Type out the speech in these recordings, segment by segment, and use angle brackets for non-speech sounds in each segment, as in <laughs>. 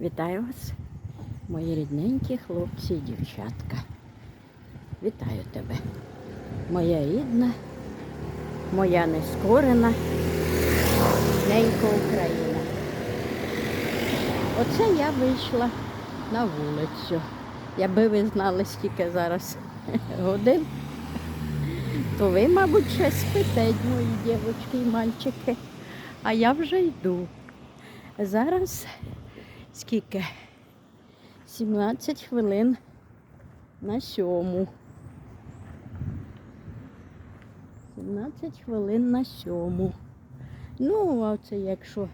Вітаю вас, мої рідненькі хлопці і дівчатка. Вітаю тебе, моя рідна, моя нескорена, ненька Україна. Оце я вийшла на вулицю. Якби ви знали, скільки зараз <laughs> годин, то ви, мабуть, ще спите, мої дівчатки і мальчики. А я вже йду. Зараз скільки? 17 хвилин на сьому. 17 хвилин на сьому. Ну, а це якщо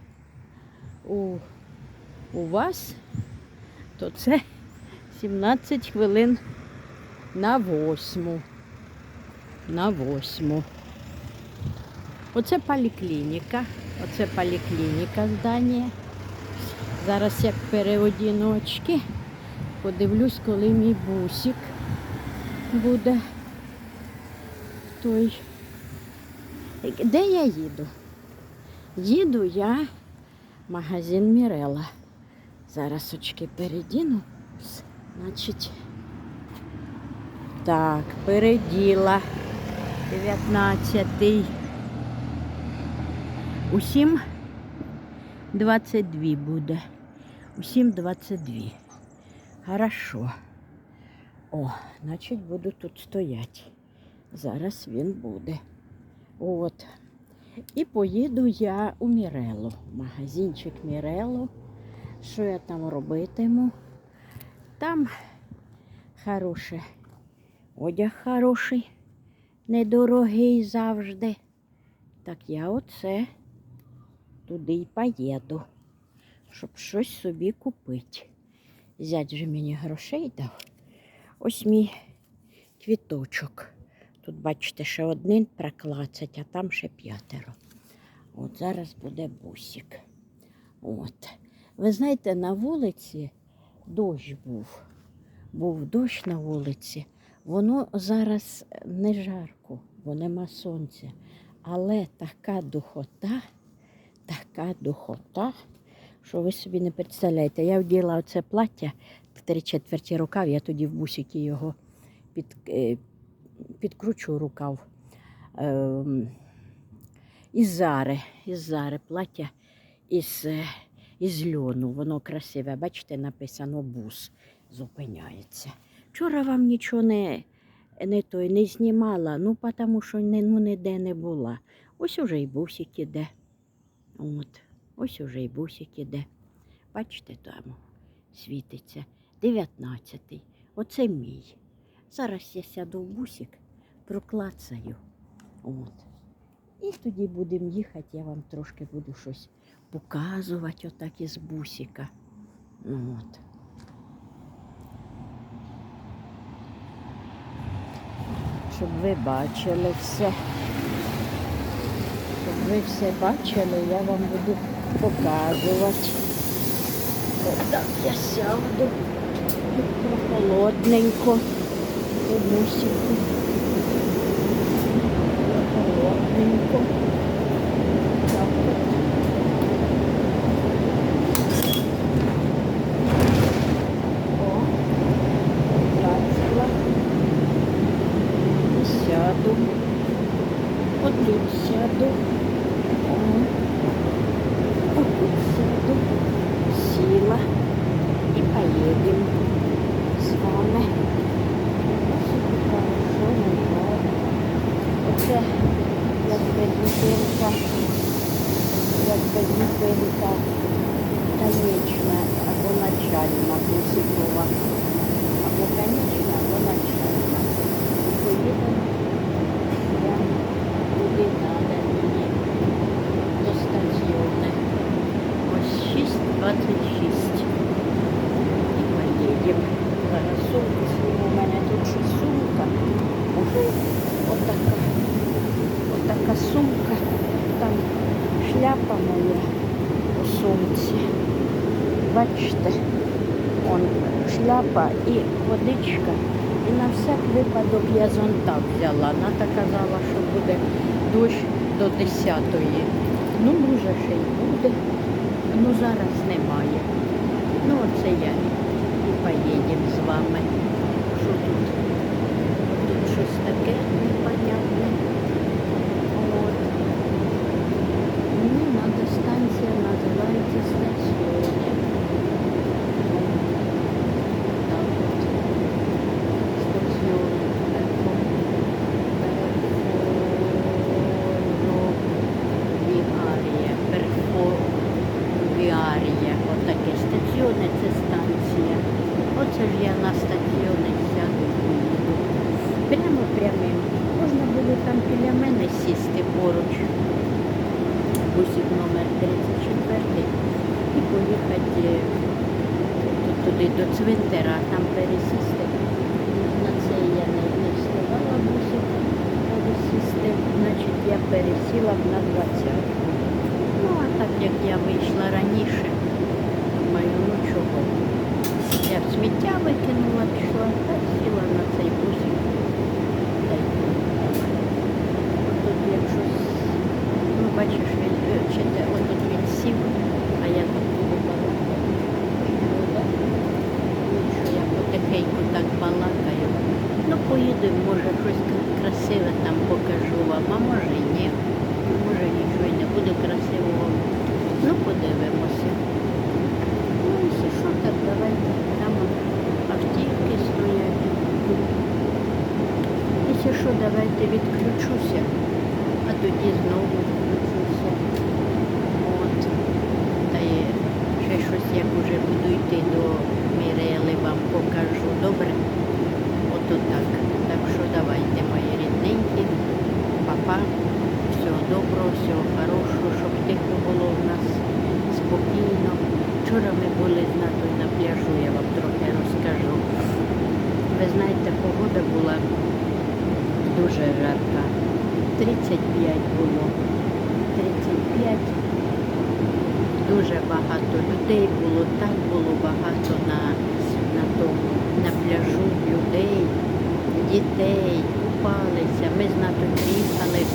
у, у вас, то це 17 хвилин на восьму. На восьму. Оце поліклініка. Оце поліклініка здання. Зараз як переодіну очки, подивлюсь, коли мій бусик буде той. Де я їду? Їду я в магазин Мірела. Зараз очки передіну. Значить, так, переділа 19-й. Усім 22 буде. Усім 22. Хорошо. О, значить, буду тут стояти. Зараз він буде. От. І поїду я у Мірело. Магазинчик Мірело. Що я там робитиму? Там хороше. Одяг хороший, недорогий завжди. Так я оце туди й поїду, щоб щось собі купити. Зять же мені грошей дав. Ось мій квіточок. Тут, бачите, ще один проклацать, а там ще п'ятеро. От зараз буде бусик. От. Ви знаєте, на вулиці дощ був. Був дощ на вулиці. Воно зараз не жарко, бо нема сонця. Але така духота, така духота, що ви собі не представляєте. Я вділа оце плаття в три четверті рукав, я тоді в бусики його під, е, підкручу рукав. Ем, із зари, із зари плаття із, із льону. Воно красиве. Бачите, написано бус зупиняється. Вчора вам нічого не, не, той, не знімала, ну тому що ну, ніде не була. Ось уже і бусик іде. От, ось уже і бусик іде. Бачите, там світиться. 19-й. Оце мій. Зараз я сяду в бусик, проклацаю. От. І тоді будемо їхати, я вам трошки буду щось показувати отак із бусика. От. Щоб ви бачили все. Ви все бачили, я вам буду показувати. Отак я сяду. Прохолодненько. У бусику. Прохолодненько. Так от. О, поклацала. Сяду. Отут сяду. О. Отут сяду. Сіла. І поїдемо вами. Оце якби дитинка, якби дитинка конечна або начальна. Або конечна, прямо куди треба мені до стаціони. Ось 6.26. І поїдемо. Зараз сумку свою. У мене тут ще сумка. Уже отака. Отака сумка. Там шляпа моя у. Бачите, он шляпа і водичка. І на всяк випадок я зонта взяла. Ната казала, що буде дощ до 10-ї. Ну, може, ще й буде. Ну, зараз немає. Ну, стаціони це станція. Оце ж я на стаціони сяду. поїду. Прямо прямим. Можна там біля мене сісти поруч. Бусик номер 34 і поїхати е, туди до цвинтара, а там пересісти. На це я не, встигала бусик пересісти, значить я пересіла на 20. Ну, а так як я вийшла раніше, думаю, ну чого. Я в сміття викинула, пішла та сіла на цей бусик. Та й так. Тут якщо с- ну, бачиш, він е, чи те, отут він сів, а я тут буду балакати. Що я потихеньку так балакаю. Ну, поїдемо, може, щось красиве там покажу вам, а може і ні. Може нічого і не буде красивого. Ну, подивимося. Ну, так давайте там автівки стоять. Якщо що, давайте відключуся, а тоді знову включуся. От. Та є ще щось, як буду до Мірели, вам покажу. Добре? Ото так. Так що давайте, мої рідненькі. Папа. Всього доброго, всього хорошого, щоб тихо було в нас спокійно. Вчора ми були з Натою на пляжу, я вам трохи розкажу. Ви знаєте, погода була дуже жарка. 35 було. 35. Дуже багато людей було, так було багато на, на тому, на пляжу людей, дітей, купалися. Ми з Натою приїхали е,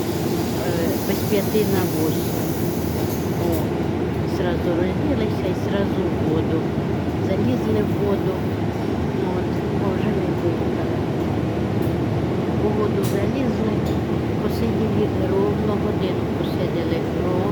без п'яти на восьм. О, зразу розділися і зразу в воду. Залізли в воду. От, вже не виїхали. У воду залізли, посиділи ровно годину, посиділи ровно